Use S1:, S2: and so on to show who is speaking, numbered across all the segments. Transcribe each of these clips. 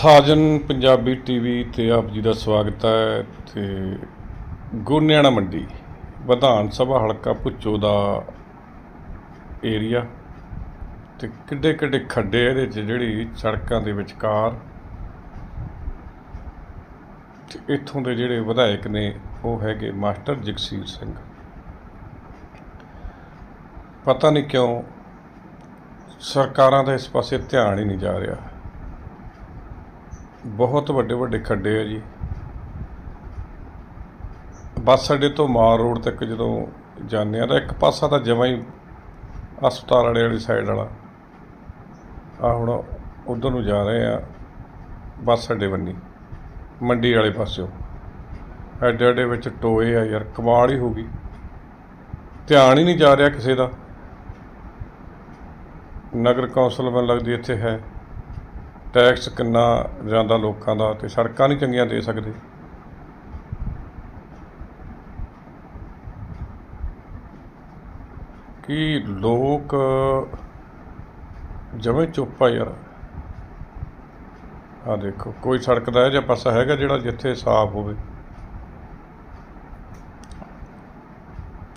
S1: ਸਾਜਨ Punjabi TV ਤੇ ਆਪ ਜੀ ਦਾ ਸਵਾਗਤ ਹੈ ਤੇ ਗੋਨਿਆਣਾ ਮੰਡੀ, ਵਿਧਾਨ ਸਭਾ ਹਲਕਾ ਭੁੱਚੋ ਦਾ ਏਰੀਆ ਤੇ ਕਿੱਡੇ ਕਿੱਡੇ ਖੱਡੇ ਇਹਦੇ 'ਚ ਜਿਹੜੀ ਸੜਕਾਂ ਦੇ ਵਿਚਕਾਰ ਤੇ ਇੱਥੋਂ ਦੇ ਜਿਹੜੇ ਵਿਧਾਇਕ ਨੇ ਉਹ ਹੈਗੇ ਮਾਸਟਰ ਜਗਸੀਰ ਸਿੰਘ। ਪਤਾ ਨਹੀਂ ਕਿਉਂ ਸਰਕਾਰਾਂ ਦਾ ਇਸ ਪਾਸੇ ਧਿਆਨ ਹੀ ਨਹੀਂ ਜਾ ਰਿਹਾ। ਬਹੁਤ ਵੱਡੇ ਵੱਡੇ ਖੱਡੇ ਆ ਜੀ। ਬੱਸ ਅੱਡੇ ਤੋਂ ਮਾਰ ਰੋਡ ਤੱਕ ਜਦੋਂ ਜਾਂਦੇ ਆ ਤਾਂ ਇੱਕ ਪਾਸਾ ਤਾਂ ਜਮਾਂ ਹੀ ਹਸਪਤਾਲ ਵਾਲੇ ਵਾਲੀ ਸਾਈਡ ਵਾਲਾ। ਆ ਹੁਣ ਉਧਰ ਨੂੰ ਜਾ ਰਹੇ ਆ ਬੱਸ ਅੱਡੇ ਬੰਨੀ, ਮੰਡੀ ਵਾਲੇ ਪਾਸਿਓ। ਐਡੇ ਐਡੇ ਵਿੱਚ ਟੋਏ ਆ ਯਾਰ, ਕਮਾਲ ਹੀ ਹੋ ਗਈ। ਧਿਆਨ ਹੀ ਨਹੀਂ ਜਾ ਰਿਹਾ ਕਿਸੇ ਦਾ। ਨਗਰ ਕੌਂਸਲ ਮੈਨੂੰ ਲੱਗਦੀ ਇੱਥੇ ਹੈ। ਟੈਕਸ ਕਿੰਨਾ ਜਾਂਦਾ ਲੋਕਾਂ ਦਾ ਤੇ ਸੜਕਾਂ ਨਹੀਂ ਚੰਗੀਆਂ ਦੇ ਸਕਦੇ? ਕਿ ਲੋਕ ਜਮੇ ਚੁੱਪ ਆ ਯਾਰ? ਆ ਦੇਖੋ, ਕੋਈ ਸੜਕ ਦਾ ਇਹ ਜਿਹਾ ਪਾਸਾ ਹੈਗਾ ਜਿਹੜਾ ਜਿੱਥੇ ਸਾਫ਼ ਹੋਵੇ।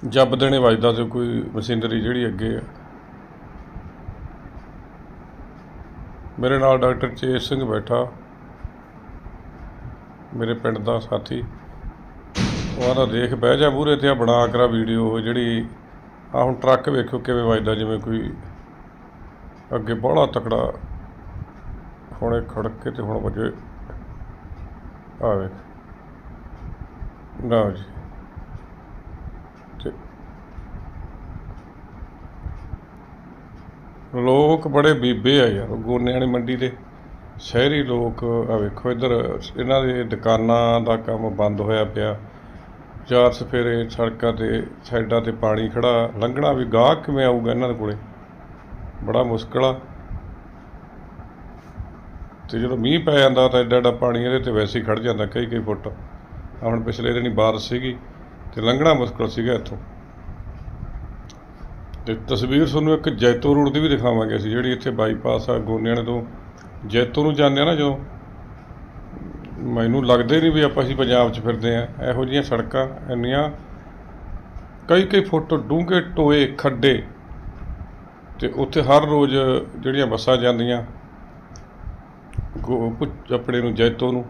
S1: ਜੱਬ ਦੇਣੇ ਵੱਜਦਾ ਤੇ ਕੋਈ ਮਸ਼ੀਨਰੀ ਜਿਹੜੀ ਅੱਗੇ ਆ। ਮੇਰੇ ਨਾਲ ਡਾਕਟਰ ਚੇਤ ਸਿੰਘ ਬੈਠਾ। ਮੇਰੇ ਪਿੰਡ ਦਾ ਸਾਥੀ। ਉਹ ਆਦਾ ਦੇਖ, ਬਹਿ ਜਾ ਮੂਹਰੇ ਤੇ ਆ, ਬਣਾ ਕਰਾ ਵੀਡੀਓ ਜਿਹੜੀ। ਆ ਹੁਣ ਟਰੱਕ ਵੇਖੋ ਕਿਵੇਂ ਵੱਜਦਾ, ਜਿਵੇਂ ਕੋਈ ਅੱਗੇ ਬੜਾ ਤਕੜਾ ਹੁਣੇ ਖੜਕੇ ਕੇ ਤੇ ਹੁਣ ਵਜੇ। ਆਵੇ ਨਾ ਜੀ। ਲੋਕ ਬੜੇ ਬੀਬੇ ਆ ਯਾਰ ਗੋਨੇ ਵਾਲੀ ਮੰਡੀ ਦੇ ਸ਼ਹਿਰੀ ਲੋਕ। ਆ ਵੇਖੋ ਇੱਧਰ, ਇਹਨਾਂ ਦੇ ਦੁਕਾਨਾਂ ਦਾ ਕੰਮ ਬੰਦ ਹੋਇਆ ਪਿਆ। ਚਾਰ ਸਫੇਰੇ ਸੜਕਾਂ ਤੇ, ਸਾਈਡਾਂ ਤੇ ਪਾਣੀ ਖੜਾ, ਲੰਘਣਾ ਵੀ ਗਾਹਕ ਕਿਵੇਂ ਆਊਗਾ ਇਹਨਾਂ ਦੇ ਕੋਲੇ? ਬੜਾ ਮੁਸ਼ਕਲ ਆ। ਤੇ ਜਦੋਂ ਮੀਂਹ ਪੈ ਜਾਂਦਾ ਤਾਂ ਐਡਾ ਐਡਾ ਪਾਣੀ ਇਹਦੇ ਤੇ ਵੈਸੇ ਹੀ ਖੜ ਜਾਂਦਾ ਕਈ ਕਈ ਫੁੱਟ ਹੁਣ ਪਿਛਲੇ ਦਿਨੀ ਬਾਰਿਸ਼ ਸੀਗੀ ਤੇ ਲੰਘਣਾ ਮੁਸ਼ਕਲ ਸੀਗਾ ਇੱਥੋਂ। ਤੇ ਤਸਵੀਰ ਤੁਹਾਨੂੰ ਇੱਕ ਜੈਤੋ ਰੋਡ ਦੀ ਵੀ ਦਿਖਾਵਾਂਗੇ ਅਸੀਂ, ਜਿਹੜੀ ਇੱਥੇ ਬਾਈਪਾਸ ਆ ਗੋਨਿਆਣੇ ਤੋਂ। ਜੈਤੋ ਨੂੰ ਜਾਂਦੇ ਆ ਨਾ ਜਦੋਂ, ਮੈਨੂੰ ਲੱਗਦਾ ਹੀ ਨਹੀਂ ਵੀ ਆਪਾਂ ਅਸੀਂ ਪੰਜਾਬ 'ਚ ਫਿਰਦੇ ਆ। ਇਹੋ ਜਿਹੀਆਂ ਸੜਕਾਂ ਇੰਨੀਆਂ, ਕਈ ਕਈ ਫੁੱਟ ਡੂੰਘੇ ਟੋਏ, ਖੱਡੇ, ਤੇ ਉੱਥੇ ਹਰ ਰੋਜ਼ ਜਿਹੜੀਆਂ ਬੱਸਾਂ ਜਾਂਦੀਆਂ, ਗੋ ਭੁ- ਆਪਣੇ ਨੂੰ ਜੈਤੋ ਨੂੰ।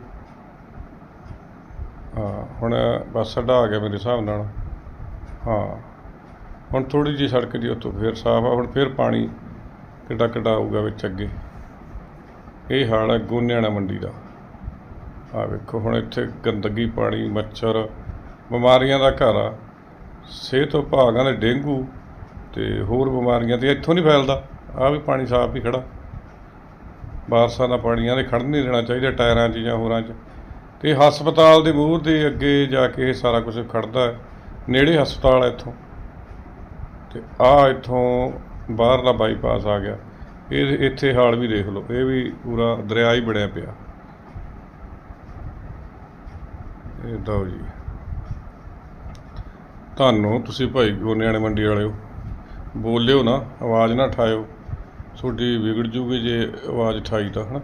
S1: ਹਾਂ, ਹੁਣ ਬੱਸ ਅੱਡਾ ਆ ਗਿਆ ਮੇਰੇ ਹਿਸਾਬ ਨਾਲ। ਹਾਂ। ਹੁਣ ਥੋੜੀ ਜਿਹੀ ਸੜਕ ਜੀ ਉੱਥੋਂ ਫੇਰ ਸਾਫ਼ ਆ, ਹੁਣ ਫੇਰ ਪਾਣੀ ਕਿੱਡਾ ਕਿੱਡਾ ਆਊਗਾ ਵਿੱਚ ਅੱਗੇ। ਇਹ ਹਾਲ ਹੈ ਗੋਨਿਆਣਾ ਮੰਡੀ ਦਾ। ਆ ਵੇਖੋ, ਹੁਣ ਇੱਥੇ ਗੰਦਗੀ ਪਾਣੀ, ਮੱਛਰ, ਬਿਮਾਰੀਆਂ ਦਾ ਘਰ ਆ। ਸਿਹਤ ਵਿਭਾਗਾਂ ਦੇ ਡੇਂਗੂ ਤੇ ਹੋਰ ਬਿਮਾਰੀਆਂ ਤੇ ਇੱਥੋਂ ਨਹੀਂ ਫੈਲਦਾ। ਆ ਵੀ ਪਾਣੀ ਸਾਫ਼ ਹੀ ਖੜਾ ਬਾਰਸਾਂ ਦਾ ਪਾਣੀਆਂ ਦੇ ਖੜਨ ਨਹੀਂ ਦੇਣਾ ਚਾਹੀਦਾ ਟਾਇਰਾਂ 'ਚ ਜਾਂ ਹੋਰਾਂ 'ਚ। ਤੇ ਹਸਪਤਾਲ ਦੇ ਮੂਹਰ ਦੇ ਅੱਗੇ ਜਾ ਕੇ ਇਹ ਸਾਰਾ ਕੁਝ ਖੜਦਾ ਹੈ। ਨੇੜੇ ਹਸਪਤਾਲ ਹੈ ਇੱਥੋਂ। ਤੇ ਆ ਇੱਥੋਂ ਬਾਹਰਲਾ ਬਾਈਪਾਸ ਆ ਗਿਆ। ਇਹ ਇੱਥੇ ਹਾਲ ਵੀ ਦੇਖ ਲਓ, ਇਹ ਵੀ ਪੂਰਾ ਦਰਿਆ ਹੀ ਬਣਿਆ ਪਿਆ। ਇਹ ਦੋ ਜੀ। ਤੁਹਾਨੂੰ ਤੁਸੀਂ ਭਾਈ ਗੋਨਿਆਣੇ ਮੰਡੀ ਵਾਲਿਓ। ਬੋਲਿਓ ਨਾ, ਆਵਾਜ਼ ਨਾ ਠਾਇਓ। ਤੁਹਾਡੀ ਵਿਗੜ ਜੂਗੀ ਜੇ ਆਵਾਜ਼ ਠਾਈ ਤਾਂ, ਹਨਾ?